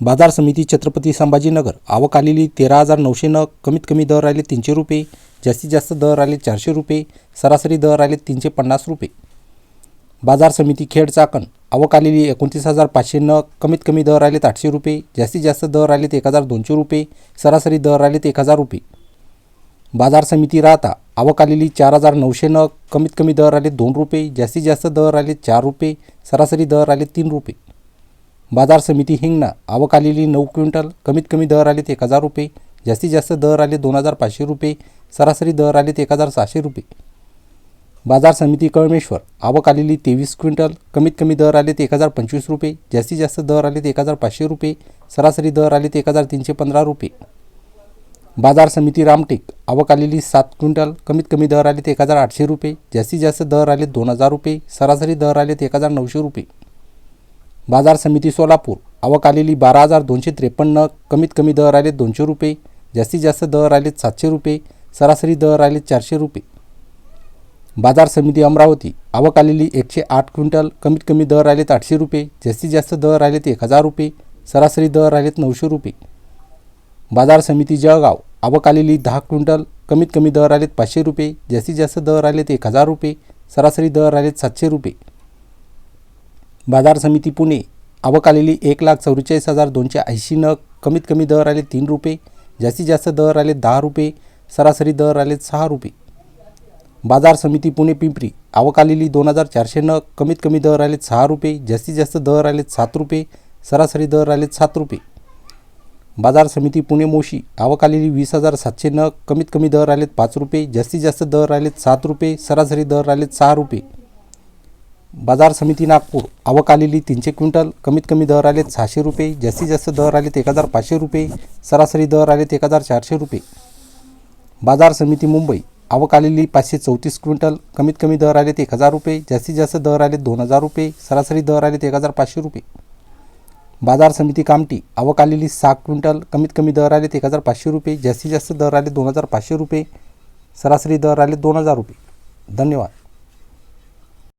बाजार समिती छत्रपती संभाजीनगर. आवक आलेली तेरा हजार नऊशे नग कमीत कमी दर आले तीनशे रुपये जास्तीत जास्त दर आले चारशे रुपये सरासरी दर आले तीनशे पन्नास रुपये. बाजार समिती खेड चाकण. आवक आलेली एकोणतीस हजार पाचशे नग कमीत कमी दर आलेत आठशे रुपये जास्तीत जास्त दर आलेत एक हजार दोनशे रुपये सरासरी दर आलेत एक हजार रुपये. बाजार समिती राहता आवक आलेली चार हजार नऊशे नग कमीत कमी दर आले दोन रुपये जास्तीत जास्त दर आले चार रुपये सरासरी दर आले तीन रुपये. बाजार समिती हिंगणा आवक आलेली नऊ क्विंटल कमीत कमी दर आलेत एक हजार रुपये जास्तीत जास्त दर आले दोन हजार पाचशे रुपये सरासरी दर आलेत एक हजार सहाशे रुपये. बाजार समिती कळमेश्वर आवक आलेली तेवीस क्विंटल कमीत कमी दर आलेत एक हजार पंचवीस रुपये जास्तीत जास्त दर आलेत एक हजार पाचशे रुपये सरासरी दर आलेत एक हजार तीनशे पंधरा रुपये. बाजार समिती रामटेक आवक आलेली सात क्विंटल कमीत कमी दर आलेत एक हजार आठशे रुपये जास्तीत जास्त दर आलेत दोन हजार रुपये सरासरी दर आलेत एक हजार नऊशे रुपये. बाजार समिती सोलापूर. आवक आलेली बारा हजार दोनशे त्रेपन्न कमीत कमी दर आले दोनशे रुपये जास्तीत जास्त दर आलेत सातशे रुपये सरासरी दर आले चारशे रुपये. बाजार समिती अमरावती. आवक आलेली एकशे आठ क्विंटल कमीत कमी दर आलेत आठशे रुपये जास्तीत जास्त दर आलेत एक हजार रुपये सरासरी दर आलेत नऊशे रुपये. बाजार समिती जळगाव. आवक आलेली दहा क्विंटल कमीत कमी दर आलेत पाचशे रुपये जास्तीत जास्त दर आलेत एक हजार रुपये सरासरी दर आलेत सातशे रुपये. बाजार समिती पुणे. आवक आलेली एक लाख चौवेचाळीस हजार दोनशे ऐंशी नग. कमीत कमी दर आले तीन रुपये. जास्तीत जास्त दर आले दहा रुपये. सरासरी दर आले सहा रुपये. बाजार समिती पुणे पिंपरी. आवक आलेली दोन हजार चारशे नग. कमीत कमी दर आले सहा रुपये. जास्तीत जास्त दर आले सात रुपये. सरासरी दर आले सात रुपये. बाजार समिती पुणे मोशी. आवक आलेली वीस हजार सातशे नग. कमीत कमी दर आलेत पाच रुपये. जास्तीत जास्त दर आलेत सात रुपये. सरासरी दर आलेत सहा रुपये. बाजार समिती नागपूर. आवक आलेली तीनशे क्विंटल. कमीत कमी दर आलेत सहाशे रुपये. जास्तीत जास्त दर आलेत एक हजार पाचशे रुपये. सरासरी दर आलेत एक हजार चारशे रुपये. बाजार समिती मुंबई. आवक आलेली पाचशे चौतीस क्विंटल. कमीत कमी दर आलेत एक हजार रुपये. जास्तीत जास्त दर आलेत दोन हजार रुपये. सरासरी दर आलेत एक हजार पाचशे रुपये. बाजार समिती कामटी आवक आलेली सहा क्विंटल. कमीत कमी दर आलेत एक हजार पाचशे रुपये. जास्तीत जास्त दर आले दोन हजार पाचशे रुपये. सरासरी दर आले दोन हजार रुपये. धन्यवाद.